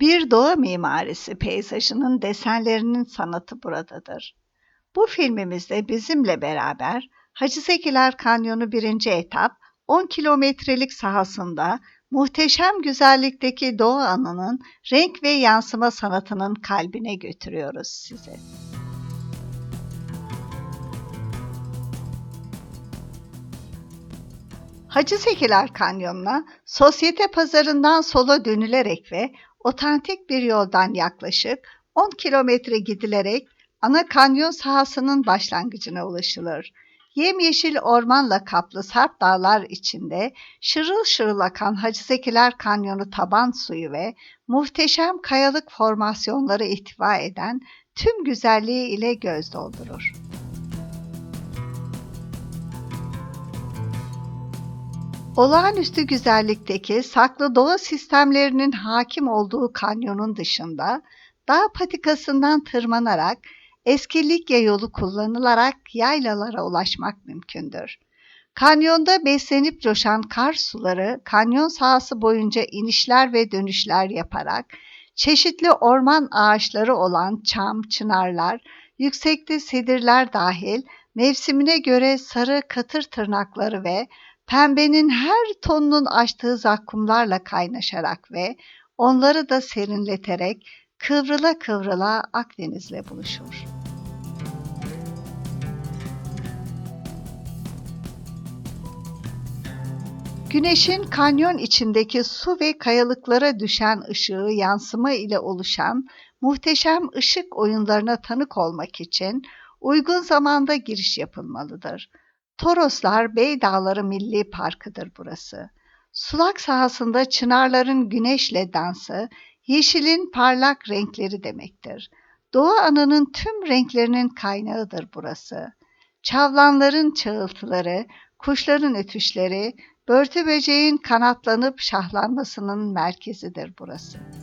Bir doğa mimarisi peyzajının desenlerinin sanatı buradadır. Bu filmimizde bizimle beraber Hacı Zekiler Kanyonu 1. etap 10 kilometrelik sahasında muhteşem güzellikteki Doğu Anı'nın renk ve yansıma sanatının kalbine götürüyoruz sizi. Hacı Zekiler Kanyonu'na sosyete pazarından sola dönülerek ve otantik bir yoldan yaklaşık 10 kilometre gidilerek ana kanyon sahasının başlangıcına ulaşılır. Yemyeşil ormanla kaplı sarp dağlar içinde şırıl şırıl akan Hacı Zekiler Kanyonu taban suyu ve muhteşem kayalık formasyonları ihtiva eden tüm güzelliği ile göz doldurur. Olağanüstü güzellikteki saklı doğa sistemlerinin hakim olduğu kanyonun dışında dağ patikasından tırmanarak eski Likya yolu kullanılarak yaylalara ulaşmak mümkündür. Kanyonda beslenip coşan kar suları kanyon sahası boyunca inişler ve dönüşler yaparak çeşitli orman ağaçları olan çam, çınarlar, yüksekte sedirler dahil mevsimine göre sarı katır tırnakları ve pembenin her tonunun açtığı zakkumlarla kaynaşarak ve onları da serinleterek kıvrıla kıvrıla Akdeniz'le buluşur. Güneşin kanyon içindeki su ve kayalıklara düşen ışığı yansıma ile oluşan muhteşem ışık oyunlarına tanık olmak için uygun zamanda giriş yapılmalıdır. Toroslar Bey Dağları Milli Parkı'dır burası. Sulak sahasında çınarların güneşle dansı, yeşilin parlak renkleri demektir. Doğu anının tüm renklerinin kaynağıdır burası. Çavlanların çağıltıları, kuşların ötüşleri, börtü böceğin kanatlanıp şahlanmasının merkezidir burası.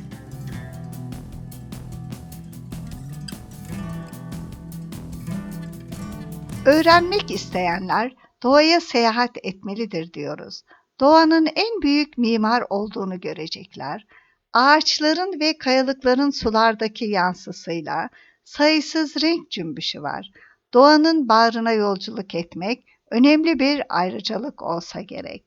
Öğrenmek isteyenler doğaya seyahat etmelidir diyoruz. Doğanın en büyük mimar olduğunu görecekler. Ağaçların ve kayalıkların sulardaki yansısıyla sayısız renk cümbüşü var. Doğanın bağrına yolculuk etmek önemli bir ayrıcalık olsa gerek.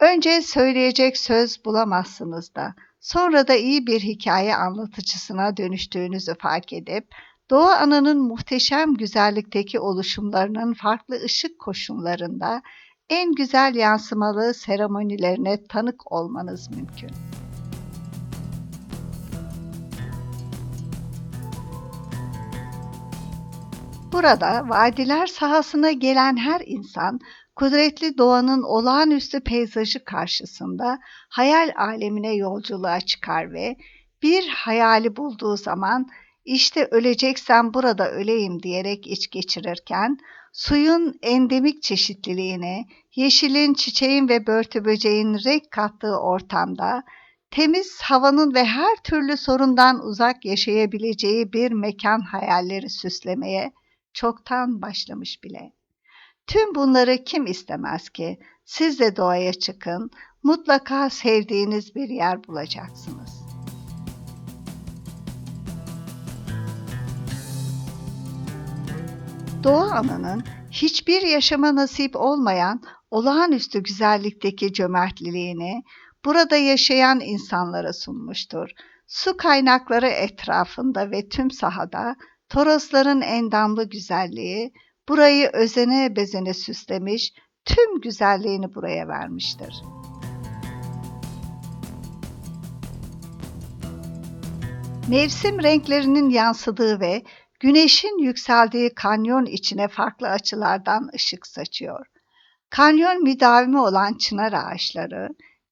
Önce söyleyecek söz bulamazsınız da sonra da iyi bir hikaye anlatıcısına dönüştüğünüzü fark edip Doğu Ana'nın muhteşem güzellikteki oluşumlarının farklı ışık koşullarında en güzel yansımalı seremonilerine tanık olmanız mümkün. Burada vadiler sahasına gelen her insan kudretli doğanın olağanüstü peyzajı karşısında hayal alemine yolculuğa çıkar ve bir hayali bulduğu zaman işte öleceksem burada öleyim diyerek iç geçirirken suyun endemik çeşitliliğini, yeşilin, çiçeğin ve börtü böceğin renk kattığı ortamda temiz havanın ve her türlü sorundan uzak yaşayabileceği bir mekan hayalleri süslemeye çoktan başlamış bile. Tüm bunları kim istemez ki? Siz de doğaya çıkın, mutlaka sevdiğiniz bir yer bulacaksınız. Doğa Ana'nın hiçbir yaşama nasip olmayan olağanüstü güzellikteki cömertliliğini burada yaşayan insanlara sunmuştur. Su kaynakları etrafında ve tüm sahada Torosların endamlı güzelliği burayı özene bezene süslemiş, tüm güzelliğini buraya vermiştir. Mevsim renklerinin yansıdığı ve güneşin yükseldiği kanyon içine farklı açılardan ışık saçıyor. Kanyon müdavimi olan çınar ağaçları,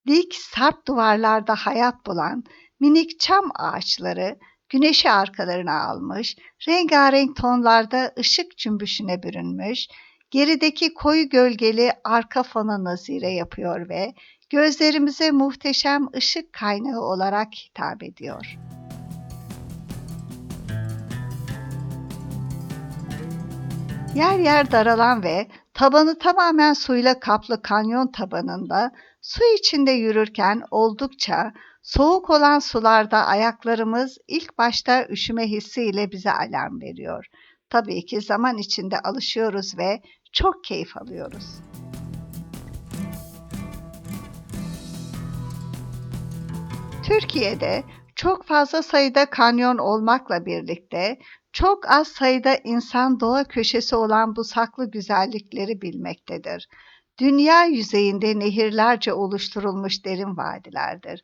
dik sarp duvarlarda hayat bulan minik çam ağaçları güneşi arkalarına almış, rengarenk tonlarda ışık cümbüşüne bürünmüş, gerideki koyu gölgeli arka fona nazire yapıyor ve gözlerimize muhteşem ışık kaynağı olarak hitap ediyor. Yer yer daralan ve tabanı tamamen suyla kaplı kanyon tabanında su içinde yürürken oldukça Soğuk olan sularda ayaklarımız ilk başta üşüme hissiyle bize alarm veriyor. Tabii ki zaman içinde alışıyoruz ve çok keyif alıyoruz. Türkiye'de çok fazla sayıda kanyon olmakla birlikte çok az sayıda insan doğa köşesi olan bu saklı güzellikleri bilmektedir. Dünya yüzeyinde nehirlerce oluşturulmuş derin vadilerdir.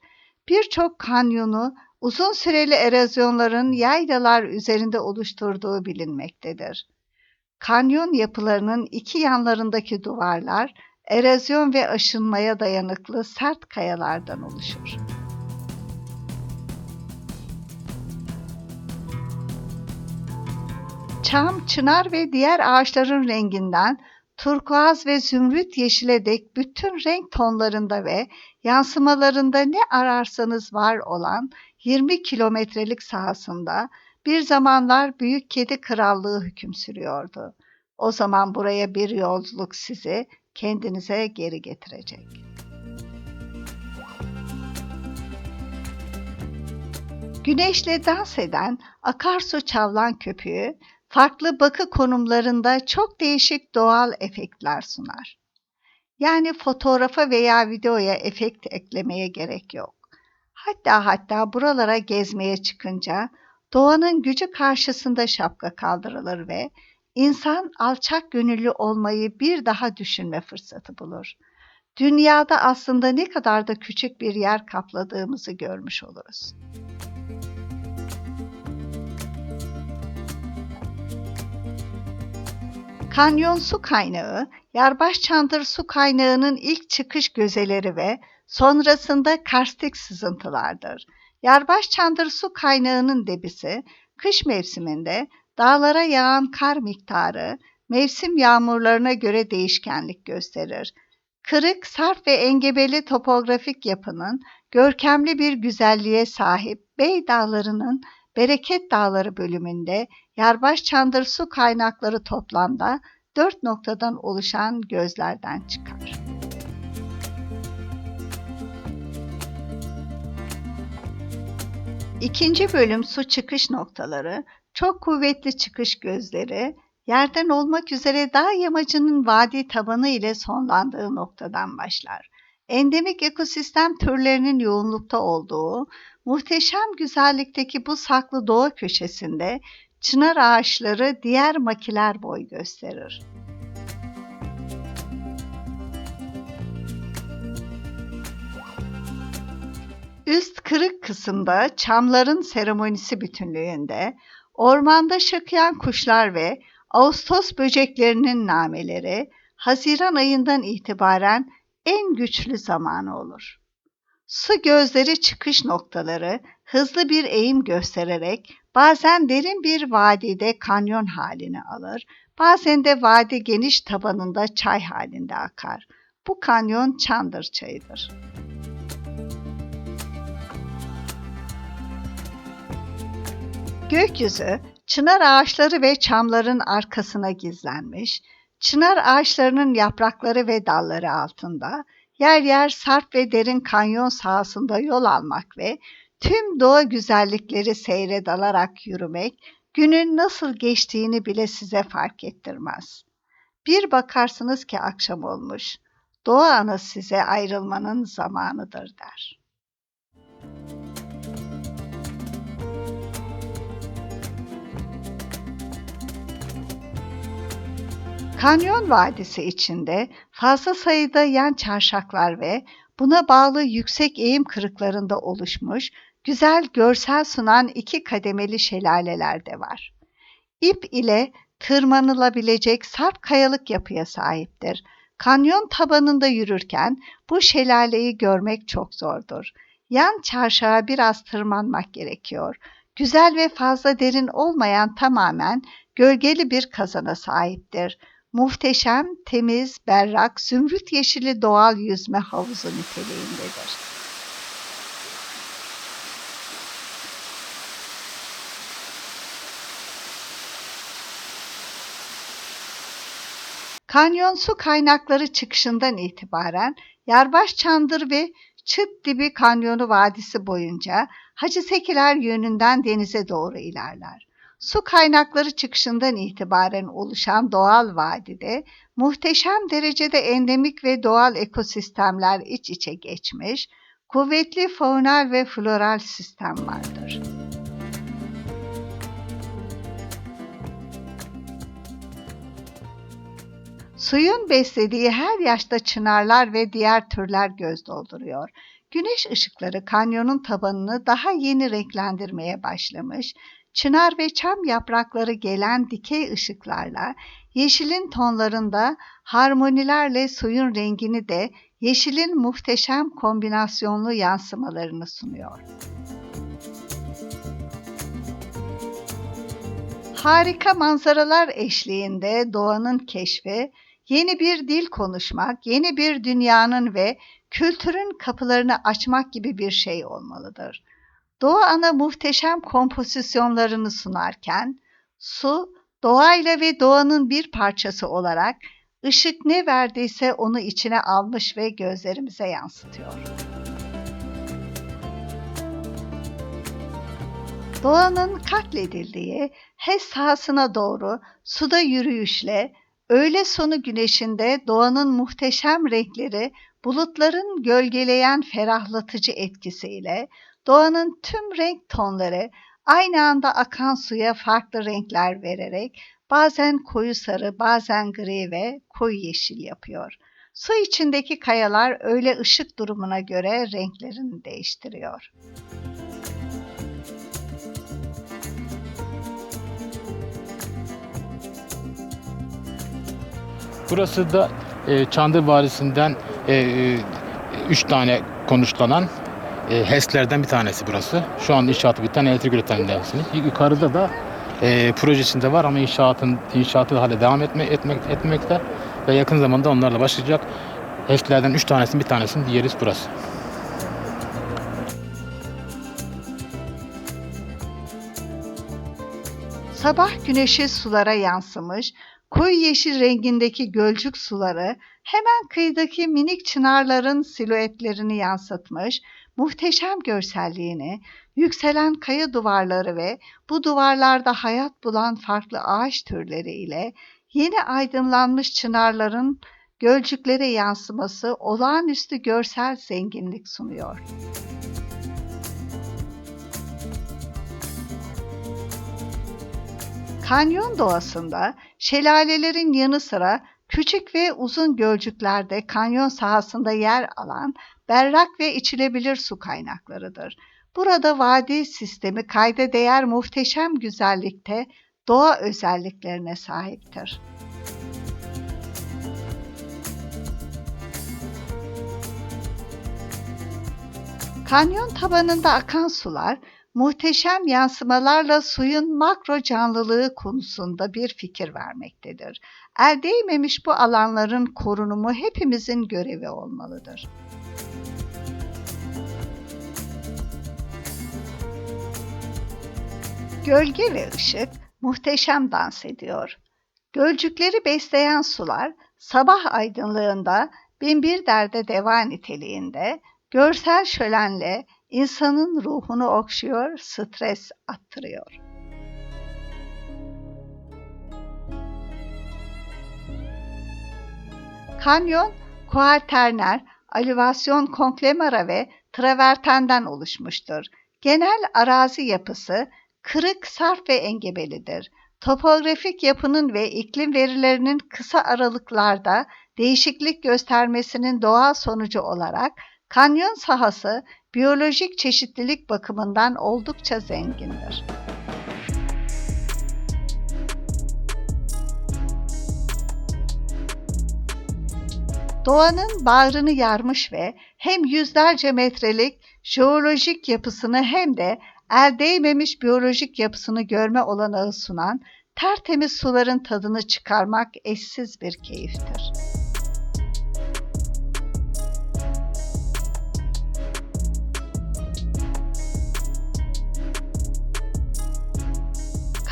Birçok kanyonu uzun süreli erozyonların yaylalar üzerinde oluşturduğu bilinmektedir. Kanyon yapılarının iki yanlarındaki duvarlar erozyon ve aşınmaya dayanıklı sert kayalardan oluşur. Çam, çınar ve diğer ağaçların renginden turkuaz ve zümrüt yeşile dek bütün renk tonlarında ve yansımalarında ne ararsanız var olan 20 kilometrelik sahasında bir zamanlar Büyük Kedi Krallığı hüküm sürüyordu. O zaman buraya bir yolculuk sizi kendinize geri getirecek. Güneşle dans eden akarsu çavlan köpüğü farklı bakı konumlarında çok değişik doğal efektler sunar. Yani fotoğrafa veya videoya efekt eklemeye gerek yok. Hatta hatta buralara gezmeye çıkınca doğanın gücü karşısında şapka kaldırılır ve insan alçak gönüllü olmayı bir daha düşünme fırsatı bulur. Dünyada aslında ne kadar da küçük bir yer kapladığımızı görmüş oluruz. Kanyon su kaynağı, Yarbaş Çandır su kaynağının ilk çıkış gözeleri ve sonrasında karstik sızıntılardır. Yarbaş Çandır su kaynağının debisi, kış mevsiminde dağlara yağan kar miktarı, mevsim yağmurlarına göre değişkenlik gösterir. Kırık, sarp ve engebeli topografik yapının görkemli bir güzelliğe sahip Bey Dağları'nın Bereket Dağları bölümünde Yarbaş Çandır su kaynakları toplamda dört noktadan oluşan gözlerden çıkar. İkinci bölüm su çıkış noktaları, çok kuvvetli çıkış gözleri, yerden olmak üzere dağ yamacının vadi tabanı ile sonlandığı noktadan başlar. Endemik ekosistem türlerinin yoğunlukta olduğu, muhteşem güzellikteki bu saklı doğa köşesinde çınar ağaçları diğer makiler boy gösterir. Üst kırık kısımda çamların seremonisi bütünlüğünde, ormanda şakıyan kuşlar ve Ağustos böceklerinin nameleri Haziran ayından itibaren en güçlü zamanı olur. Su gözleri çıkış noktaları hızlı bir eğim göstererek bazen derin bir vadide kanyon halini alır, bazen de vadi geniş tabanında çay halinde akar. Bu kanyon Çandır çayıdır. Gökyüzü, çınar ağaçları ve çamların arkasına gizlenmiş, çınar ağaçlarının yaprakları ve dalları altında, yer yer sarp ve derin kanyon sahasında yol almak ve tüm doğa güzellikleri seyre dalarak yürümek, günün nasıl geçtiğini bile size fark ettirmez. Bir bakarsınız ki akşam olmuş, doğa ana size ayrılmanın zamanıdır der. Kanyon Vadisi içinde fazla sayıda yan çarşaklar ve buna bağlı yüksek eğim kırıklarında oluşmuş, güzel görsel sunan iki kademeli şelaleler de var. İp ile tırmanılabilecek sarp kayalık yapıya sahiptir. Kanyon tabanında yürürken bu şelaleyi görmek çok zordur. Yan çarşağa biraz tırmanmak gerekiyor. Güzel ve fazla derin olmayan tamamen gölgeli bir kazana sahiptir muhteşem, temiz, berrak, zümrüt yeşili doğal yüzme havuzu niteliğindedir. Kanyon su kaynakları çıkışından itibaren Yarbaş Çandır ve Çıt Dibi Kanyonu Vadisi boyunca Hacı Sekiler yönünden denize doğru ilerler. Su kaynakları çıkışından itibaren oluşan doğal vadide muhteşem derecede endemik ve doğal ekosistemler iç içe geçmiş, kuvvetli faunal ve floral sistem vardır. Suyun beslediği her yaşta çınarlar ve diğer türler göz dolduruyor. Güneş ışıkları kanyonun tabanını daha yeni renklendirmeye başlamış, çınar ve çam yaprakları gelen dikey ışıklarla yeşilin tonlarında harmonilerle suyun rengini de yeşilin muhteşem kombinasyonlu yansımalarını sunuyor. Harika manzaralar eşliğinde doğanın keşfi, yeni bir dil konuşmak, yeni bir dünyanın ve kültürün kapılarını açmak gibi bir şey olmalıdır. Doğa ana muhteşem kompozisyonlarını sunarken, su, doğayla ve doğanın bir parçası olarak ışık ne verdiyse onu içine almış ve gözlerimize yansıtıyor. Doğanın katledildiği HES sahasına doğru suda yürüyüşle öğle sonu güneşinde doğanın muhteşem renkleri bulutların gölgeleyen ferahlatıcı etkisiyle doğanın tüm renk tonları aynı anda akan suya farklı renkler vererek bazen koyu sarı, bazen gri ve koyu yeşil yapıyor. Su içindeki kayalar öyle ışık durumuna göre renklerini değiştiriyor. Burası da e, Çandır Vadisi'nden e, e, üç tane konuşlanan e, HES'lerden bir tanesi burası. Şu an inşaatı biten elektrik üreten dersiniz. Yukarıda da e, projesinde var ama inşaatın inşaatı hala devam etme, etmek, etmekte ve yakın zamanda onlarla başlayacak. HES'lerden üç tanesinin bir tanesinin diğeri burası. Sabah güneşi sulara yansımış, koyu yeşil rengindeki gölcük suları hemen kıyıdaki minik çınarların silüetlerini yansıtmış, muhteşem görselliğini, yükselen kaya duvarları ve bu duvarlarda hayat bulan farklı ağaç türleri ile yeni aydınlanmış çınarların gölcüklere yansıması olağanüstü görsel zenginlik sunuyor. Kanyon doğasında şelalelerin yanı sıra küçük ve uzun gölcüklerde kanyon sahasında yer alan berrak ve içilebilir su kaynaklarıdır. Burada vadi sistemi kayda değer muhteşem güzellikte doğa özelliklerine sahiptir. Kanyon tabanında akan sular muhteşem yansımalarla suyun makro canlılığı konusunda bir fikir vermektedir. El değmemiş bu alanların korunumu hepimizin görevi olmalıdır. Gölge ve ışık muhteşem dans ediyor. Gölcükleri besleyen sular sabah aydınlığında binbir derde deva niteliğinde görsel şölenle insanın ruhunu okşuyor, stres attırıyor. Kanyon, kuarterner, alüvasyon konklemara ve travertenden oluşmuştur. Genel arazi yapısı kırık, sarp ve engebelidir. Topografik yapının ve iklim verilerinin kısa aralıklarda değişiklik göstermesinin doğal sonucu olarak kanyon sahası biyolojik çeşitlilik bakımından oldukça zengindir. Doğanın bağrını yarmış ve hem yüzlerce metrelik jeolojik yapısını hem de el değmemiş biyolojik yapısını görme olanağı sunan tertemiz suların tadını çıkarmak eşsiz bir keyiftir.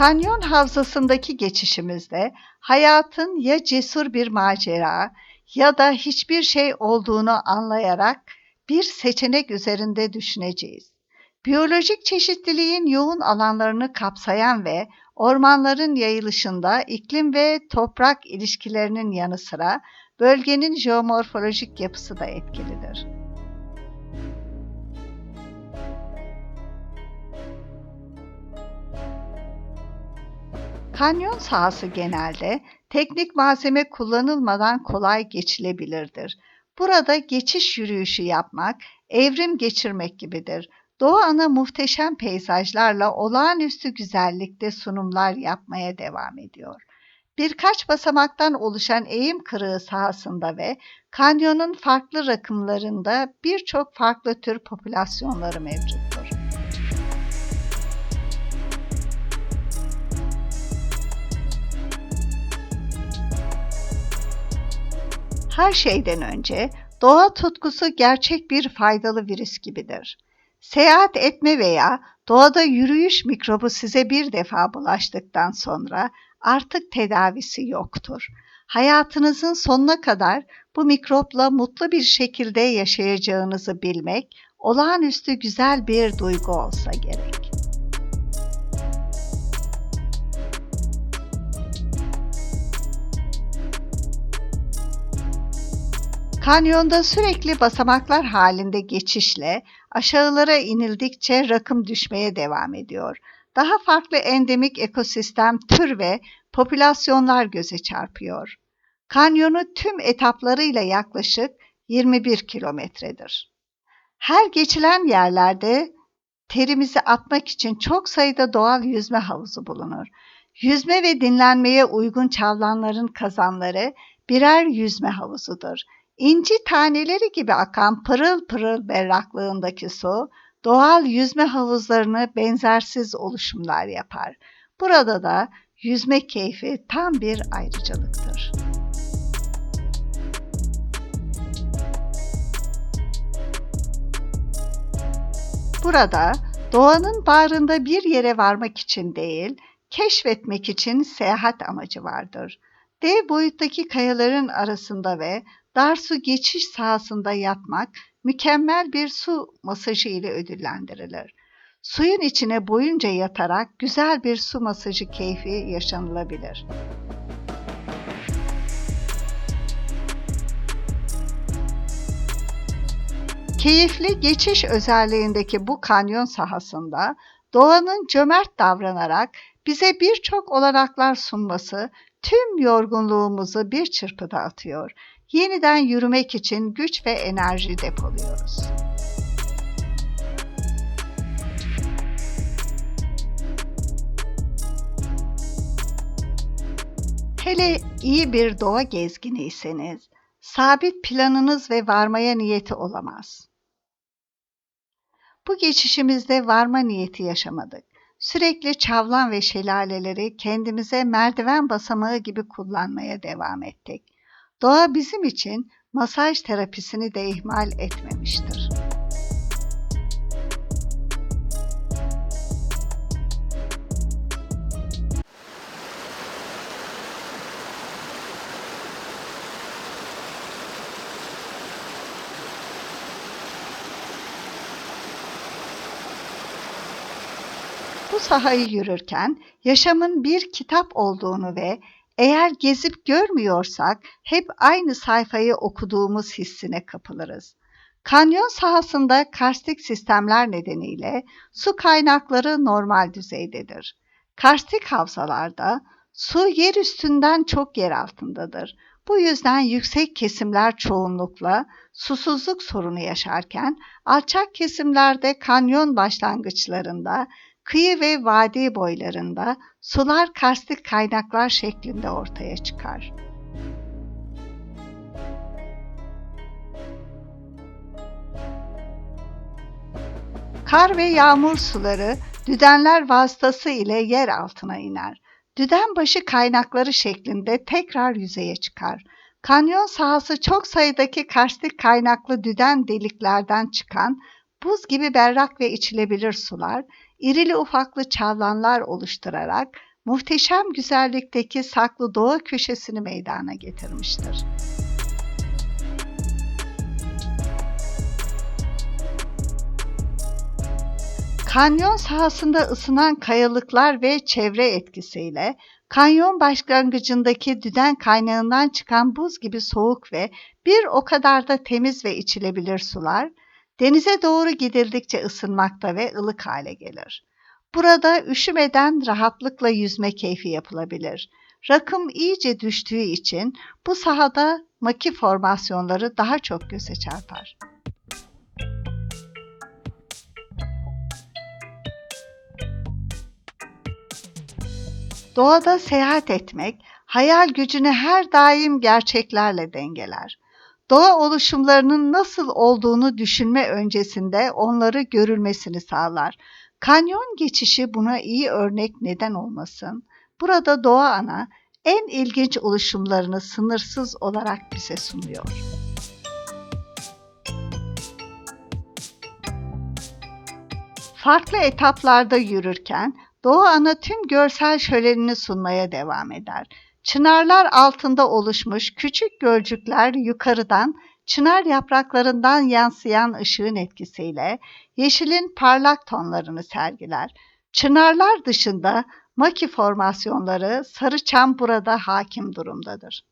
Kanyon havzasındaki geçişimizde hayatın ya cesur bir macera ya da hiçbir şey olduğunu anlayarak bir seçenek üzerinde düşüneceğiz. Biyolojik çeşitliliğin yoğun alanlarını kapsayan ve ormanların yayılışında iklim ve toprak ilişkilerinin yanı sıra bölgenin jeomorfolojik yapısı da etkilidir. Kanyon sahası genelde teknik malzeme kullanılmadan kolay geçilebilirdir. Burada geçiş yürüyüşü yapmak, evrim geçirmek gibidir. Doğu ana muhteşem peyzajlarla olağanüstü güzellikte sunumlar yapmaya devam ediyor. Birkaç basamaktan oluşan eğim kırığı sahasında ve kanyonun farklı rakımlarında birçok farklı tür popülasyonları mevcuttur. Her şeyden önce doğa tutkusu gerçek bir faydalı virüs gibidir. Seyahat etme veya doğada yürüyüş mikrobu size bir defa bulaştıktan sonra artık tedavisi yoktur. Hayatınızın sonuna kadar bu mikropla mutlu bir şekilde yaşayacağınızı bilmek olağanüstü güzel bir duygu olsa gerek. Kanyonda sürekli basamaklar halinde geçişle aşağılara inildikçe rakım düşmeye devam ediyor. Daha farklı endemik ekosistem, tür ve popülasyonlar göze çarpıyor. Kanyonu tüm etaplarıyla yaklaşık 21 kilometredir. Her geçilen yerlerde terimizi atmak için çok sayıda doğal yüzme havuzu bulunur. Yüzme ve dinlenmeye uygun çavlanların kazanları birer yüzme havuzudur. İnci taneleri gibi akan pırıl pırıl berraklığındaki su, doğal yüzme havuzlarını benzersiz oluşumlar yapar. Burada da yüzme keyfi tam bir ayrıcalıktır. Burada doğanın bağrında bir yere varmak için değil, keşfetmek için seyahat amacı vardır. Dev boyuttaki kayaların arasında ve dar su geçiş sahasında yatmak mükemmel bir su masajı ile ödüllendirilir. Suyun içine boyunca yatarak güzel bir su masajı keyfi yaşanılabilir. Keyifli geçiş özelliğindeki bu kanyon sahasında doğanın cömert davranarak bize birçok olanaklar sunması tüm yorgunluğumuzu bir çırpıda atıyor. Yeniden yürümek için güç ve enerji depoluyoruz. Hele iyi bir doğa gezginiyseniz, sabit planınız ve varmaya niyeti olamaz. Bu geçişimizde varma niyeti yaşamadık. Sürekli çavlan ve şelaleleri kendimize merdiven basamağı gibi kullanmaya devam ettik. Doğa bizim için masaj terapisini de ihmal etmemiştir. Bu sahayı yürürken yaşamın bir kitap olduğunu ve eğer gezip görmüyorsak hep aynı sayfayı okuduğumuz hissine kapılırız. Kanyon sahasında karstik sistemler nedeniyle su kaynakları normal düzeydedir. Karstik havzalarda su yer üstünden çok yer altındadır. Bu yüzden yüksek kesimler çoğunlukla susuzluk sorunu yaşarken alçak kesimlerde kanyon başlangıçlarında kıyı ve vadi boylarında sular karstik kaynaklar şeklinde ortaya çıkar. Kar ve yağmur suları düdenler vasıtası ile yer altına iner. Düden başı kaynakları şeklinde tekrar yüzeye çıkar. Kanyon sahası çok sayıdaki karstik kaynaklı düden deliklerden çıkan buz gibi berrak ve içilebilir sular irili ufaklı çavlanlar oluşturarak muhteşem güzellikteki saklı doğa köşesini meydana getirmiştir. Kanyon sahasında ısınan kayalıklar ve çevre etkisiyle kanyon başlangıcındaki düden kaynağından çıkan buz gibi soğuk ve bir o kadar da temiz ve içilebilir sular denize doğru gidildikçe ısınmakta ve ılık hale gelir. Burada üşümeden rahatlıkla yüzme keyfi yapılabilir. Rakım iyice düştüğü için bu sahada maki formasyonları daha çok göze çarpar. Doğada seyahat etmek, hayal gücünü her daim gerçeklerle dengeler. Doğa oluşumlarının nasıl olduğunu düşünme öncesinde onları görülmesini sağlar. Kanyon geçişi buna iyi örnek neden olmasın? Burada doğa ana en ilginç oluşumlarını sınırsız olarak bize sunuyor. Farklı etaplarda yürürken Doğu Ana tüm görsel şölenini sunmaya devam eder. Çınarlar altında oluşmuş küçük gölcükler yukarıdan çınar yapraklarından yansıyan ışığın etkisiyle yeşilin parlak tonlarını sergiler. Çınarlar dışında maki formasyonları sarı çam burada hakim durumdadır.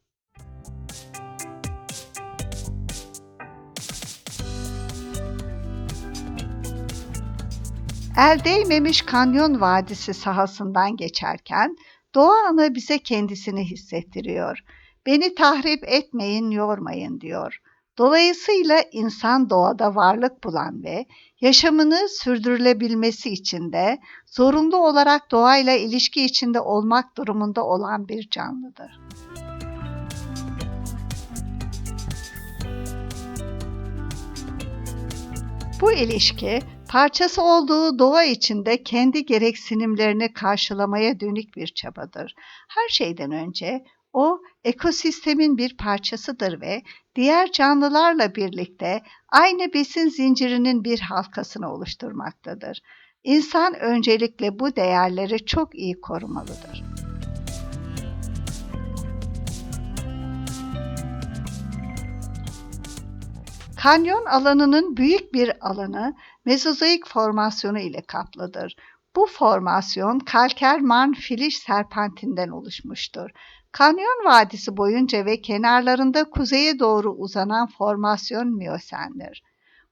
El değmemiş kanyon vadisi sahasından geçerken doğa ana bize kendisini hissettiriyor. Beni tahrip etmeyin, yormayın diyor. Dolayısıyla insan doğada varlık bulan ve yaşamını sürdürülebilmesi için de zorunlu olarak doğayla ilişki içinde olmak durumunda olan bir canlıdır. Bu ilişki parçası olduğu doğa içinde kendi gereksinimlerini karşılamaya dönük bir çabadır. Her şeyden önce o ekosistemin bir parçasıdır ve diğer canlılarla birlikte aynı besin zincirinin bir halkasını oluşturmaktadır. İnsan öncelikle bu değerleri çok iyi korumalıdır. Kanyon alanının büyük bir alanı Mezozoik formasyonu ile kaplıdır. Bu formasyon kalker man filiş serpentinden oluşmuştur. Kanyon Vadisi boyunca ve kenarlarında kuzeye doğru uzanan formasyon miyosendir.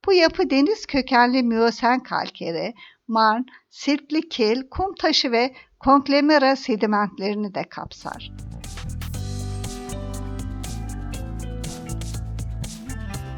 Bu yapı deniz kökenli miyosen kalkeri, marn, sirkli kil, kum taşı ve konklemera sedimentlerini de kapsar.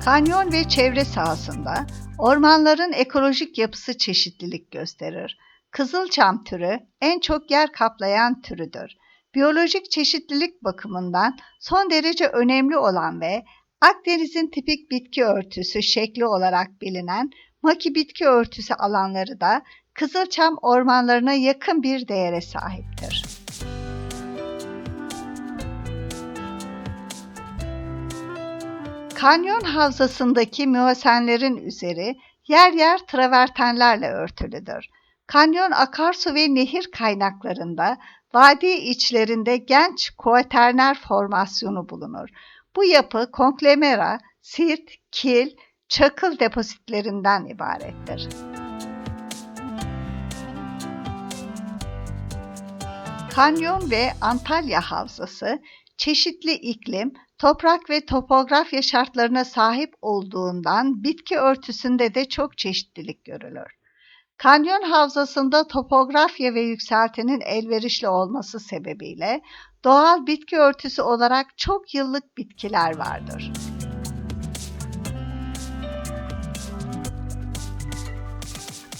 Kanyon ve çevre sahasında ormanların ekolojik yapısı çeşitlilik gösterir. Kızılçam türü en çok yer kaplayan türüdür. Biyolojik çeşitlilik bakımından son derece önemli olan ve Akdeniz'in tipik bitki örtüsü şekli olarak bilinen maki bitki örtüsü alanları da Kızılçam ormanlarına yakın bir değere sahiptir. Kanyon havzasındaki miyosenlerin üzeri yer yer travertenlerle örtülüdür. Kanyon akarsu ve nehir kaynaklarında vadi içlerinde genç kuaterner formasyonu bulunur. Bu yapı konklemera, sirt, kil, çakıl depozitlerinden ibarettir. Kanyon ve Antalya Havzası çeşitli iklim, toprak ve topografya şartlarına sahip olduğundan bitki örtüsünde de çok çeşitlilik görülür. Kanyon havzasında topografya ve yükseltinin elverişli olması sebebiyle doğal bitki örtüsü olarak çok yıllık bitkiler vardır.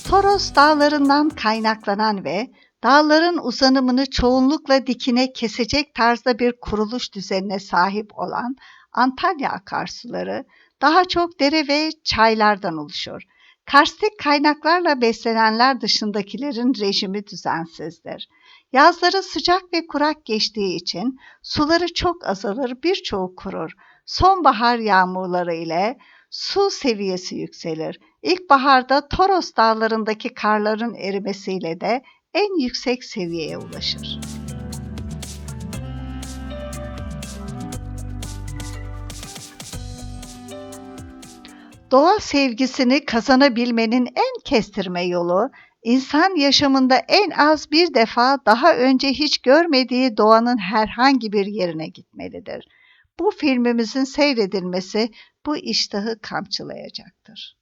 Toros dağlarından kaynaklanan ve dağların uzanımını çoğunlukla dikine kesecek tarzda bir kuruluş düzenine sahip olan Antalya akarsuları daha çok dere ve çaylardan oluşur. Karstik kaynaklarla beslenenler dışındakilerin rejimi düzensizdir. Yazları sıcak ve kurak geçtiği için suları çok azalır, birçoğu kurur. Sonbahar yağmurları ile su seviyesi yükselir. İlkbaharda Toros dağlarındaki karların erimesiyle de en yüksek seviyeye ulaşır. Doğa sevgisini kazanabilmenin en kestirme yolu İnsan yaşamında en az bir defa daha önce hiç görmediği doğanın herhangi bir yerine gitmelidir. Bu filmimizin seyredilmesi bu iştahı kamçılayacaktır.